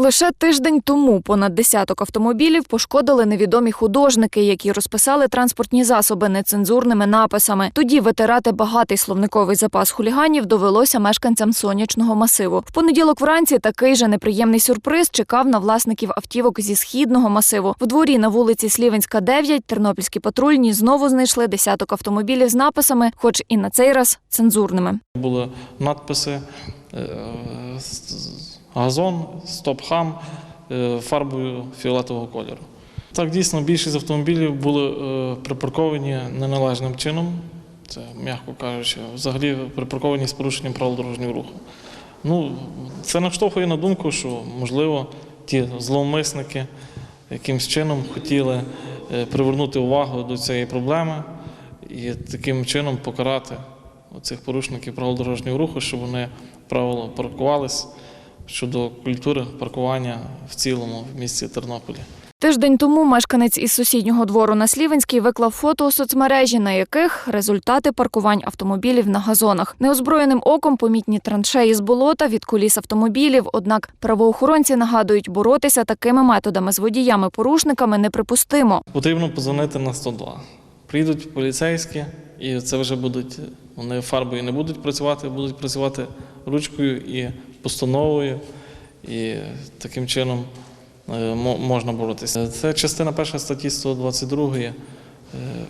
Лише тиждень тому понад десяток автомобілів пошкодили невідомі художники, які розписали транспортні засоби нецензурними написами. Тоді витирати багатий словниковий запас хуліганів довелося мешканцям сонячного масиву. В понеділок вранці такий же неприємний сюрприз чекав на власників автівок зі східного масиву. В дворі на вулиці Слівенська, 9 тернопільські патрульні знову знайшли десяток автомобілів з написами, хоч і на цей раз цензурними. Були надписи е, с- газон, стоп-хам е, фарбою фіолетового кольору. Так, дійсно, більшість автомобілів були е, припарковані неналежним чином, це, м'яко кажучи, взагалі припарковані з порушенням правил дорожнього руху. Ну, це наштовхує на думку, що, можливо, ті зловмисники якимсь чином хотіли е, привернути увагу до цієї проблеми і таким чином покарати цих порушників правил дорожнього руху, щоб вони правило паркувались щодо культури паркування в цілому в місті Тернополі. Тиждень тому мешканець із сусіднього двору на Слівенській виклав фото у соцмережі, на яких результати паркувань автомобілів на газонах. Неозброєним оком помітні траншеї з болота від коліс автомобілів. Однак правоохоронці нагадують, боротися такими методами з водіями-порушниками неприпустимо. Потрібно позвонити на 102. Приїдуть поліцейські, і це вже будуть вони фарбою не будуть працювати, будуть працювати ручкою і постановою, і таким чином е, можна боротися. Це частина перша статті 122, е,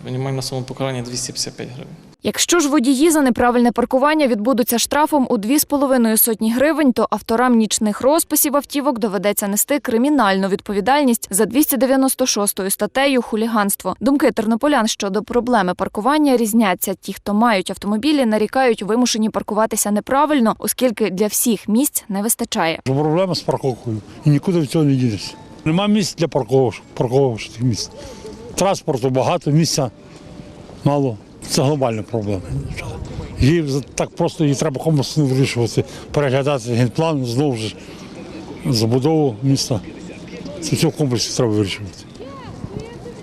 мінімальна сума покарання 255 гривень. Якщо ж водії за неправильне паркування відбудуться штрафом у 2,5 сотні гривень, то авторам нічних розписів автівок доведеться нести кримінальну відповідальність за 296 статтею хуліганство. Думки тернополян щодо проблеми паркування різняться. Ті, хто мають автомобілі, нарікають вимушені паркуватися неправильно, оскільки для всіх місць не вистачає. Проблема з парковкою. І нікуди від цього не дінешся. Нема місць для парковок- парковочних місць. Транспорту багато, місця мало. Це глобальна проблема. Її так просто її треба комусь не вирішувати, переглядати генплан, знову ж забудову міста. Це все в комплексі треба вирішувати.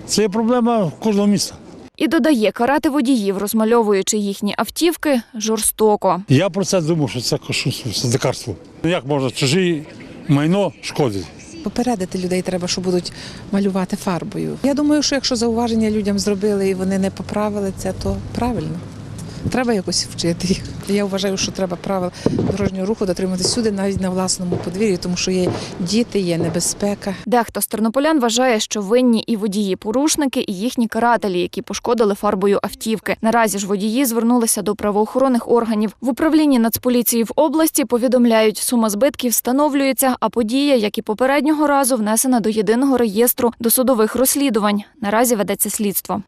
Це є проблема кожного міста. І додає, карати водіїв, розмальовуючи їхні автівки, жорстоко. Я про це думав, що це це дикарство. Як можна чужі майно шкодити? Попередити людей треба, що будуть малювати фарбою. Я думаю, що якщо зауваження людям зробили і вони не поправили це, то правильно. Треба якось вчити їх. Я вважаю, що треба правил дорожнього руху дотримуватися сюди, навіть на власному подвір'ї, тому що є діти, є небезпека. Дехто з тернополян вважає, що винні і водії-порушники, і їхні карателі, які пошкодили фарбою автівки. Наразі ж водії звернулися до правоохоронних органів. В управлінні Нацполіції в області повідомляють, сума збитків встановлюється, а подія, як і попереднього разу, внесена до єдиного реєстру досудових розслідувань. Наразі ведеться слідство.